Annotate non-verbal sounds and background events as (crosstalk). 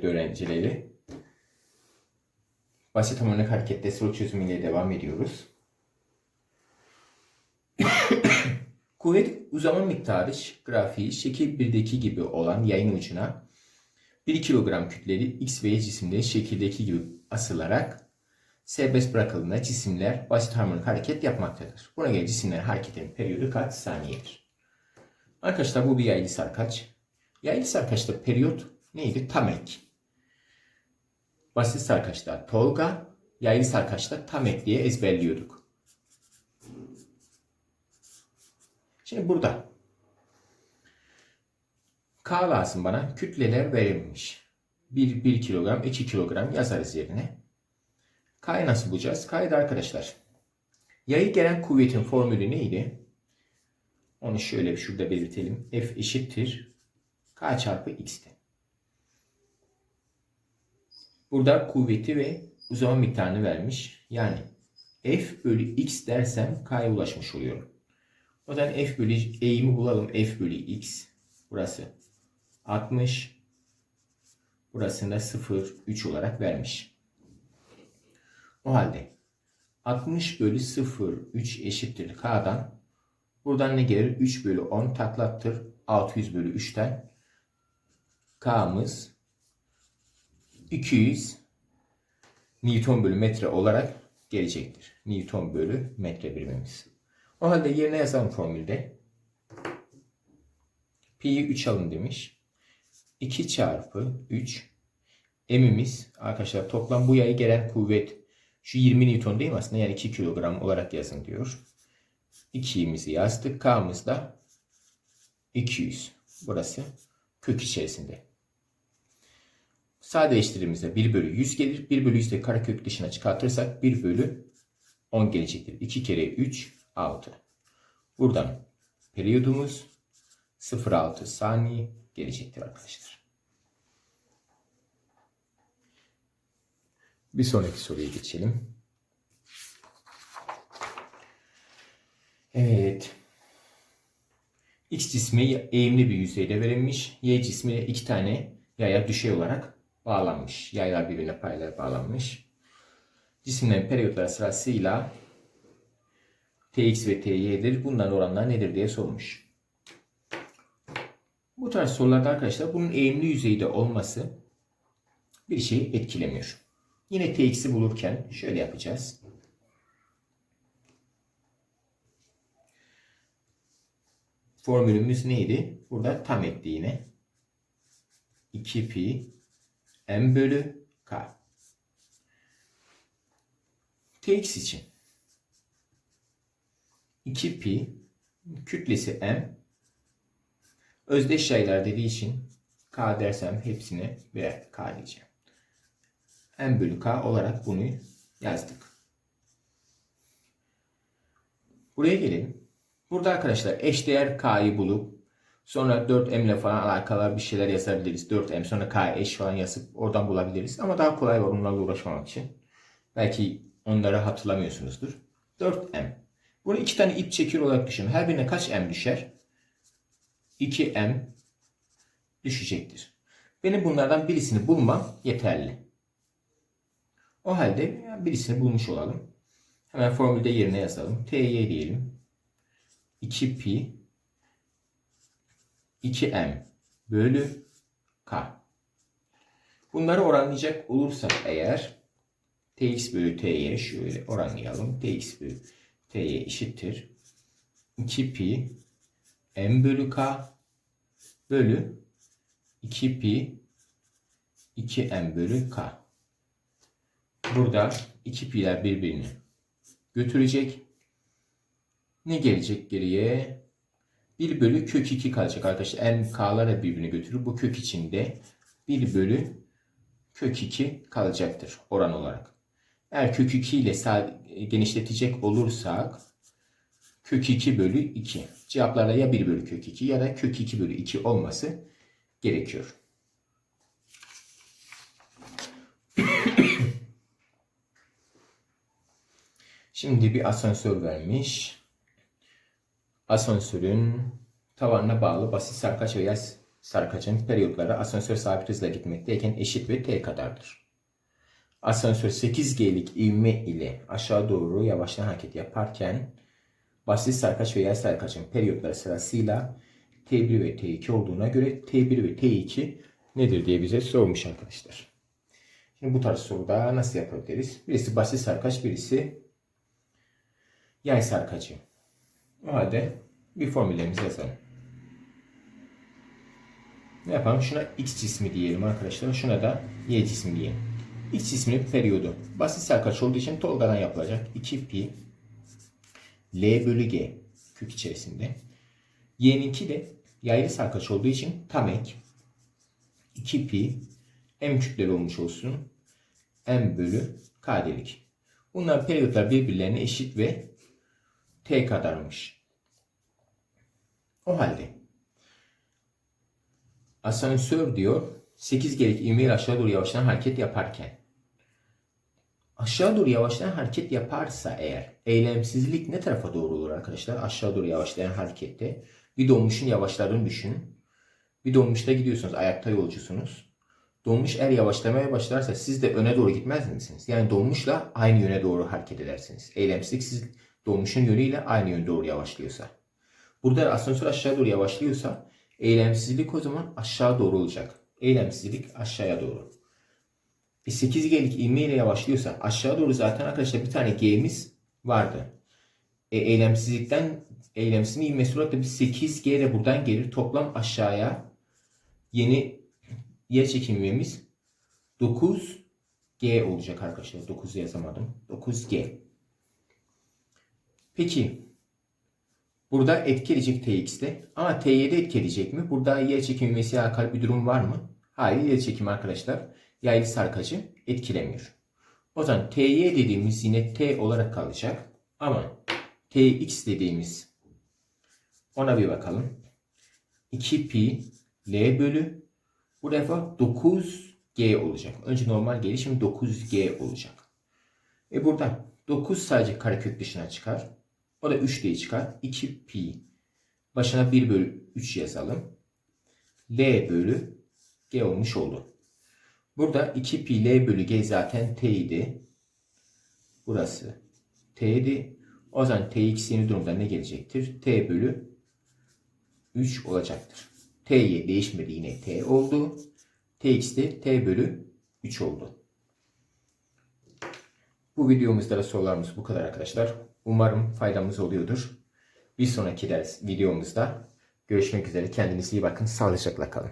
kıymetli öğrencileri. Basit harmonik harekette soru çözümüyle devam ediyoruz. (coughs) Kuvvet uzama miktarı grafiği şekil 1'deki gibi olan yayın ucuna 1 kilogram kütleli X ve Y cisimleri şekildeki gibi asılarak serbest bırakıldığında cisimler basit harmonik hareket yapmaktadır. Buna göre cisimlerin hareketinin periyodu kaç saniyedir? Arkadaşlar bu bir yaylı sarkaç. Yaylı sarkaçta periyot neydi? Tam ek. Basit sarkaçta Tolga, yaylı sarkaçta tam ek diye ezberliyorduk. Şimdi burada K lazım bana. Kütleler verilmiş. 1, 1 kilogram, 2 kilogram yazarız yerine. K'yı nasıl bulacağız? K'yı da arkadaşlar. Yayı gelen kuvvetin formülü neydi? Onu şöyle şurada belirtelim. F eşittir. K çarpı X'ti. Burada kuvveti ve uzama miktarını vermiş. Yani F bölü X dersem K'ya ulaşmış oluyorum. O zaman F bölü E'imi bulalım. F bölü X. Burası 60. Burasında 0,3 olarak vermiş. O halde 60 bölü 0,3 eşittir K'dan. Buradan ne gelir? 3 bölü 10 taklattır. 600 bölü 3'ten K'mız 200 Newton bölü metre olarak gelecektir. Newton bölü metre birimimiz. O halde yerine yazalım formülde. Pi'yi 3 alın demiş. 2 çarpı 3 M'imiz arkadaşlar toplam bu yayı gelen kuvvet şu 20 Newton değil mi aslında yani 2 kilogram olarak yazın diyor. 2'imizi yazdık. K'mız da 200. Burası kök içerisinde. Sadeleştirdiğimizde 1 bölü 100 gelir. 1 bölü 100 de karekök dışına çıkartırsak 1 bölü 10 gelecektir. 2 kere 3 6. Buradan periyodumuz 0,6 saniye gelecektir arkadaşlar. Bir sonraki soruya geçelim. Evet. X cismi eğimli bir yüzeyde verilmiş. Y cismi iki tane yaya düşey olarak bağlanmış. Yaylar birbirine paralel bağlanmış. Cisimlerin periyotları sırasıyla Tx ve Ty'dir. Bunların oranları nedir diye sormuş. Bu tarz sorularda arkadaşlar bunun eğimli yüzeyde olması bir şeyi etkilemiyor. Yine Tx'i bulurken şöyle yapacağız. Formülümüz neydi? Burada tam ekli yine. 2 pi m bölü k. Tx için 2 pi kütlesi m özdeş yaylar dediği için k dersem hepsine birer k diyeceğim. m bölü k olarak bunu yazdık. Buraya gelelim. Burada arkadaşlar eşdeğer k'yı bulup sonra 4m ile falan alakalı bir şeyler yazabiliriz. 4m sonra k eş falan yazıp oradan bulabiliriz. Ama daha kolay var onlarla uğraşmamak için. Belki onları hatırlamıyorsunuzdur. 4m. Bunu iki tane ip çekiyor olarak düşünün. Her birine kaç m düşer? 2m düşecektir. Benim bunlardan birisini bulmam yeterli. O halde birisini bulmuş olalım. Hemen formülde yerine yazalım. Ty diyelim. 2 pi 2m bölü k. Bunları oranlayacak olursak eğer tx bölü t'ye şöyle oranlayalım. tx bölü t'ye eşittir. 2 pi m bölü k bölü 2 pi 2m bölü k. Burada 2 pi'ler birbirini götürecek. Ne gelecek geriye? 1 bölü kök 2 kalacak arkadaşlar. M k'lar da birbirini götürür. Bu kök içinde 1 bölü kök 2 kalacaktır oran olarak. Eğer kök 2 ile genişletecek olursak kök 2 bölü 2. Cevaplarda ya 1 bölü kök 2 ya da kök 2 bölü 2 olması gerekiyor. (coughs) Şimdi bir asansör vermiş. Asansörün tavanına bağlı basit sarkaç veya sarkacın periyotları asansör sabit hızla gitmekteyken eşit ve t kadardır. Asansör 8G'lik ivme ile aşağı doğru yavaşlayan hareket yaparken basit sarkaç ve yay sarkaçın periyotları sırasıyla T1 ve T2 olduğuna göre T1 ve T2 nedir diye bize sormuş arkadaşlar. Şimdi bu tarz soruda nasıl yapabiliriz? Birisi basit sarkaç, birisi yay sarkacı. O halde bir formüllerimizi yazalım. Ne yapalım? Şuna x cismi diyelim arkadaşlar. Şuna da y cismi diyelim. X cisminin periyodu. Basit sarkaç olduğu için Tolga'dan yapılacak. 2 pi L bölü G kök içerisinde. Y'ninki de yaylı sarkaç olduğu için tam ek 2 pi m kütleli olmuş olsun. m bölü k dedik. Bunların periyotlar birbirlerine eşit ve t kadarmış. O halde asansör diyor 8 gelik ivmeyle aşağı doğru yavaşlayan hareket yaparken aşağı doğru yavaşlayan hareket yaparsa eğer eylemsizlik ne tarafa doğru olur arkadaşlar? Aşağı doğru yavaşlayan harekette bir dolmuşun yavaşladığını düşünün. Bir dolmuşta gidiyorsunuz, ayakta yolcusunuz. Dolmuş eğer yavaşlamaya başlarsa siz de öne doğru gitmez misiniz? Yani dolmuşla aynı yöne doğru hareket edersiniz. Eylemsizlik siz dolmuşun yönüyle aynı yöne doğru yavaşlıyorsa. Burada asansör aşağı doğru yavaşlıyorsa eylemsizlik o zaman aşağı doğru olacak. Eylemsizlik aşağıya doğru. Bir 8G'lik ivme ile yavaşlıyorsa aşağı doğru zaten arkadaşlar bir tane G'miz vardı. E, eylemsizlikten eylemsizliğin ivmesi olarak da bir 8G de buradan gelir. Toplam aşağıya yeni yer çekim ivmemiz 9G olacak arkadaşlar. 9 yazamadım. 9G. Peki burada etki edecek TX'de ama TY'de etki edecek mi? Burada yer çekim ivmesiyle alakalı bir durum var mı? Hayır yer çekimi arkadaşlar yaylı sarkacı etkilemiyor. O zaman TY dediğimiz yine T olarak kalacak. Ama TX dediğimiz ona bir bakalım. 2 pi L bölü bu defa 9G olacak. Önce normal geliş şimdi 9G olacak. E burada 9 sadece karekök dışına çıkar. O da 3 diye çıkar. 2 pi başına 1 bölü 3 yazalım. L bölü G olmuş oldu. Burada 2 pi L bölü G zaten T idi. Burası T'di. O zaman Tx yeni durumda ne gelecektir? T bölü 3 olacaktır. T'ye değişmedi yine T oldu. Tx de T bölü 3 oldu. Bu videomuzda da sorularımız bu kadar arkadaşlar. Umarım faydamız oluyordur. Bir sonraki ders videomuzda görüşmek üzere. Kendinize iyi bakın. Sağlıcakla kalın.